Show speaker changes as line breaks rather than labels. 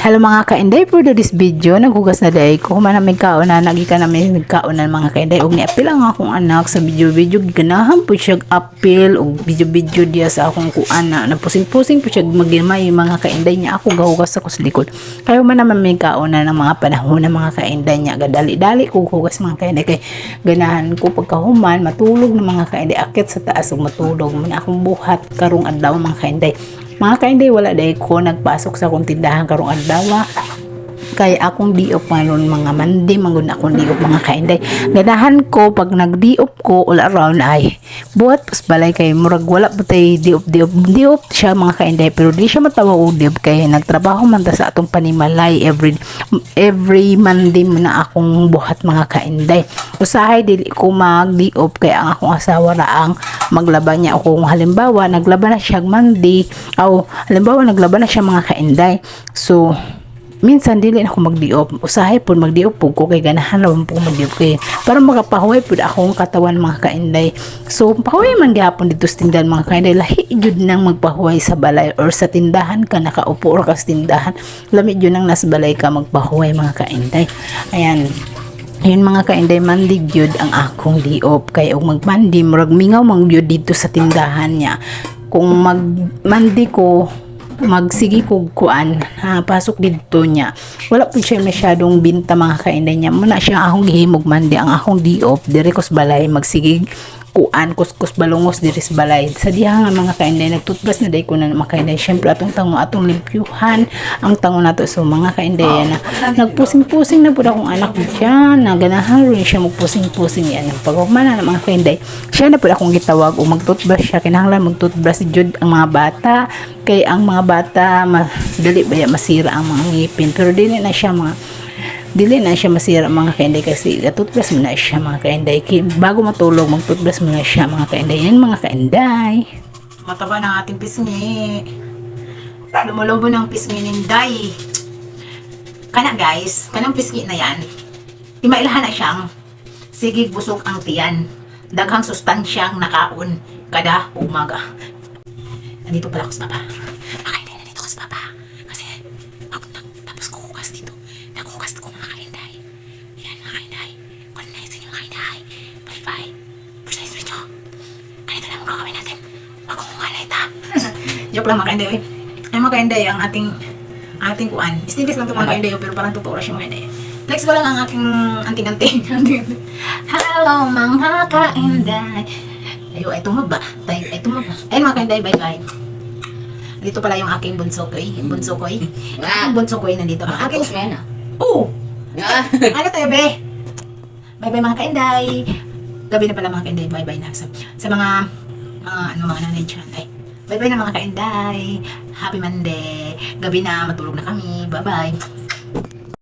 Hello mga kainday, for this video, naghugas na day ko. Humana may kaon na, nagi ka na may kaon na mga kainday. Og niapil ang akong anak sa video-video, ganahan po siya apil, og video-video diya sa akong kuan na, napusing-pusing po siya magimay mga kainday niya. Ako gahugas ako sa likod. Kayo man naman may kaon na ng mga panahon ng mga kainday niya. Gadali-dali ko hugas mga kainday. Kay ganahan ko pagkahuman, matulog ng mga kainday. Akit sa taas, og matulog. Man akong buhat karong adlaw mga kainday. Mga kainday, wala dahil ko nagpasok sa akong tindahan karong adlaw. Kay akong diop ngayon mga mandi, mangun akong diop mga kainday. Ganahan ko, pag nagdiop ko, all around ay, buhat. Pas balay kay murag wala pa tay diop diop diop siya mga kainday. Pero di siya matawa og diop kay nagtrabaho man ta sa atong panimalay every every Monday mo na akong buhat mga kainday. Usahay dili ko magdiop kay ang akong asawa raang maglaban niya. Ako kung halimbawa naglaban na siya Monday aw halimbawa naglaban na siya mga kainday. So minsan dili na ako magdiop. Usahay po magdiop po ko kay ganahan naman po ko magdiop kay para makapahuway po akong katawan mga kainday. So pahuway man gihapon dito sa tindahan mga kainday. Lahi jud nang magpahuway sa balay or sa tindahan ka nakaupo or ka sa tindahan. Lamig jud nang nas balay ka magpahuway mga kainday. Ayan. Ayun mga kainday mandig yun ang akong diop. Kay og magmandi murag mingaw mang yun dito sa tindahan niya. Kung magmandi ko magsigi ko kuan. Ha, pasok dito niya. Wala po siya masyadong binta mga kainday niya. Muna siya akong gihimog mandi ang akong diop dire kos balay magsigi kuan kuskus balungos diri sa balay. Sa diha nga mga kainday nagtutbrush na day ko na mga kainday. Syempre atong tango atong limpyuhan ang tango nato so mga kainday na. Nagpusing-pusing na pud akong anak siya na ganahan rin siya magpusing-pusing yan. Pag humana na mga kainday siya na pud akong gitawag o magtutbrush siya. Kinahanglan magtutbrush jud ang mga bata. Kay ang mga bata madali ba masira ang mga ngipin. Pero dili na siya mga dili na siya masira mga kainday kasi toothbrush mo na siya mga kainday. Bago matulog mag toothbrush mo na siya mga kainday. Yan mga kainday. Mataba ng ating pisngi. Lumulubo ng pisngi ninday kana guys kanang pisngi na yan imailahan na siyang sigig busog ang tiyan. Daghang sustansyang nakaon kada umaga. Nandito pala ako sa baba. Mga kainday nandito ako sa baba kasi ako nang tapos kukukas dito nakukas ko mga kainday yan mga kainday kung naisin yung mga kainday bye bye precise video ganito lang ang gagawin natin wag kong malita joke lang mga kainday oy. ay mga kainday ang ating ating kuan isnibis lang ito mga kainday pero parang totoo siya mga kainday flexible lang ang aking anting-anting hello mga kainday ayo ay tumaba tay ay tumaba ay mga kainday bye bye dito pala yung aking bunso koy. Bunso koy. Ang bunso koy nandito. Ang aking...
Tapos na
Oo!
Ah.
ano tayo, be? Bye-bye mga kainday. Gabi na pala mga kainday. Bye-bye na. Sa, sa mga, mga, ano, mga nanay dyan. Ay, bye-bye na mga kainday. Happy Monday. Gabi na, matulog na kami. Bye-bye.